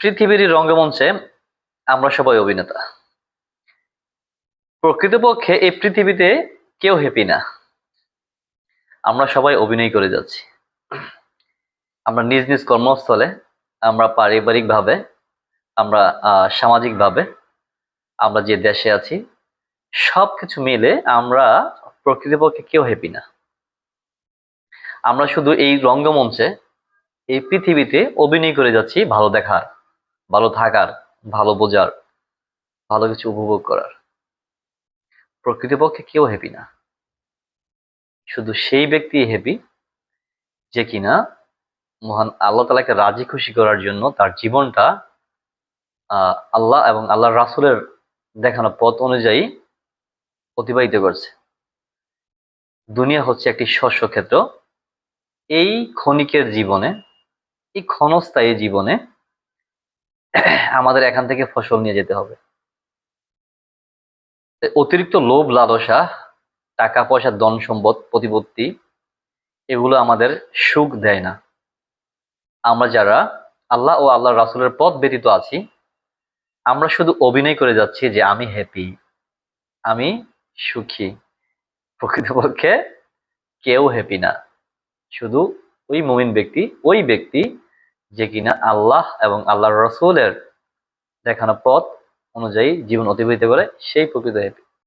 পৃথিবীর রঙ্গমঞ্চে আমরা সবাই অভিনেতা। প্রকৃতপক্ষে এই পৃথিবীতে কেউ হ্যাপি না। আমরা সবাই অভিনয় করে যাচ্ছি। আমরা নিজ নিজ কর্মস্থলে, আমরা পারিবারিকভাবে, আমরা সামাজিকভাবে, আমরা যে দেশে আছি সব কিছু মিলে আমরা প্রকৃতপক্ষে কেউ হ্যাপি না। আমরা শুধু এই রঙ্গমঞ্চে, এই পৃথিবীতে অভিনয় করে যাচ্ছি ভালো দেখার। ভালো থাকার, ভালো বোঝার, ভালো কিছু উপভোগ করার। প্রকৃতপক্ষে কেউ হ্যাপি না। শুধু সেই ব্যক্তি হ্যাপি যে কিনা মহান আল্লাহ তালাকে রাজি খুশি করার জন্য তার জীবনটা আল্লাহ এবং আল্লাহ রাসুলের দেখানো পথ অনুযায়ী অতিবাহিত করছে। দুনিয়া হচ্ছে একটি শস্য ক্ষেত্র। এই ক্ষণিকের জীবনে, এই ক্ষণস্থায়ী জীবনে আমাদের এখান থেকে ফসল নিয়ে যেতে হবে। অতিরিক্ত লোভ, লালসা, টাকা পয়সা, ধন সম্পদ, প্রতিপত্তি, এগুলো আমাদের সুখ দেয় না। আমরা যারা আল্লাহ ও আল্লাহ রাসুলের পথ ব্যতীত আছি, আমরা শুধু অভিনয় করে যাচ্ছি যে আমি হ্যাপি আমি সুখী। প্রকৃতপক্ষে কেউ হ্যাপি না। শুধু ওই মুমিন ব্যক্তি, ওই ব্যক্তি যে কিনা আল্লাহ এবং আল্লাহ রসুলের দেখানো পথ অনুযায়ী জীবন অতিবাহিত করে সেই প্রকৃত হ্যাপি